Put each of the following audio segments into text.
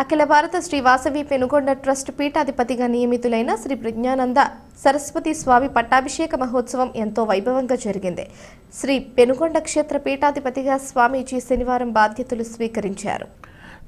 అఖిల భారత శ్రీ వాసవి పెనుగొండ ట్రస్ట్ పీఠాధిపతిగా నియమితులైన శ్రీ ప్రజ్ఞానంద సరస్వతి స్వామి పట్టాభిషేక మహోత్సవం ఎంతో వైభవంగా జరిగింది. శ్రీ పెనుగొండ క్షేత్ర పీఠాధిపతిగా స్వామీజీ శనివారం బాధ్యతలు స్వీకరించారు.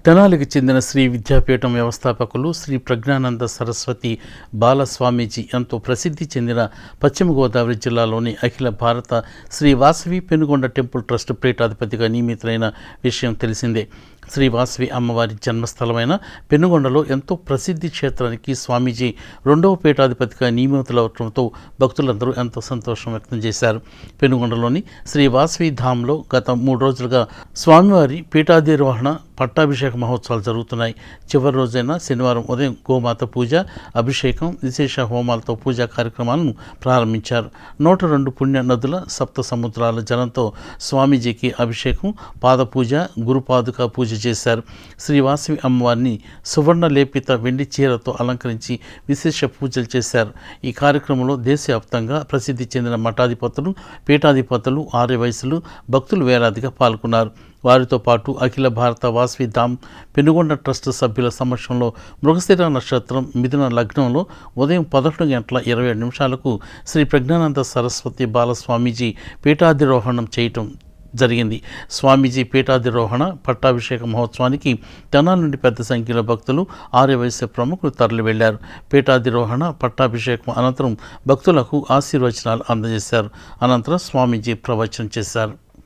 తెనాలికి చెందిన శ్రీ విద్యాపీఠం వ్యవస్థాపకులు శ్రీ ప్రజ్ఞానంద సరస్వతి బాలస్వామీజీ ఎంతో ప్రసిద్ధి చెందిన పశ్చిమ గోదావరి జిల్లాలోని అఖిల భారత శ్రీ వాసవి పెనుగొండ టెంపుల్ ట్రస్ట్ పీఠాధిపతిగా నియమితులైన విషయం తెలిసిందే. శ్రీ వాసవి అమ్మవారి జన్మస్థలమైన పెనుగొండలో ఎంతో ప్రసిద్ధి క్షేత్రానికి స్వామీజీ రెండవ పీఠాధిపతిగా నియమితులవటంతో భక్తులందరూ ఎంతో సంతోషం వ్యక్తం చేశారు. పెనుగొండలోని శ్రీ వాసవి ధామ్లో గత మూడు రోజులుగా స్వామివారి పీఠాధిర్వహణ పట్టాభిషేక మహోత్సవాలు జరుగుతున్నాయి. చివరి రోజైన శనివారం ఉదయం గోమాత పూజ అభిషేకం విశేష హోమాలతో పూజా కార్యక్రమాలను ప్రారంభించారు. నూట రెండు పుణ్య నదుల సప్త సముద్రాల జలంతో స్వామీజీకి అభిషేకం పాదపూజ గురుపాదుక పూజ చేశారు. శ్రీవాసవి అమ్మవారిని సువర్ణ లేపిత వెండి చీరతో అలంకరించి విశేష పూజలు చేశారు. ఈ కార్యక్రమంలో దేశవ్యాప్తంగా ప్రసిద్ధి చెందిన మఠాధిపతులు పీఠాధిపతులు ఆర్యవయసులు భక్తులు వేలాదిగా పాల్గొన్నారు. వారితో పాటు అఖిల భారత వాసవి ధామ్ పెనుగొండ ట్రస్ట్ సభ్యుల సమక్షంలో మృగశిర నక్షత్రం మిథున లగ్నంలో ఉదయం పదకొండు గంటల ఇరవై ఏడు నిమిషాలకు శ్రీ ప్రజ్ఞానంద సరస్వతి బాలస్వామీజీ పీఠాధిరోహణం చేయటం జరిగింది. స్వామీజీ పీఠాధిరోహణ పట్టాభిషేక మహోత్సవానికి తెనాల నుండి పెద్ద సంఖ్యలో భక్తులు ఆర్యవైశ్య ప్రముఖులు తరలి వెళ్ళారు పీఠాధిరోహణ పట్టాభిషేకం అనంతరం భక్తులకు ఆశీర్వచనాలు అందజేశారు. అనంతరం స్వామీజీ ప్రవచనం చేశారు.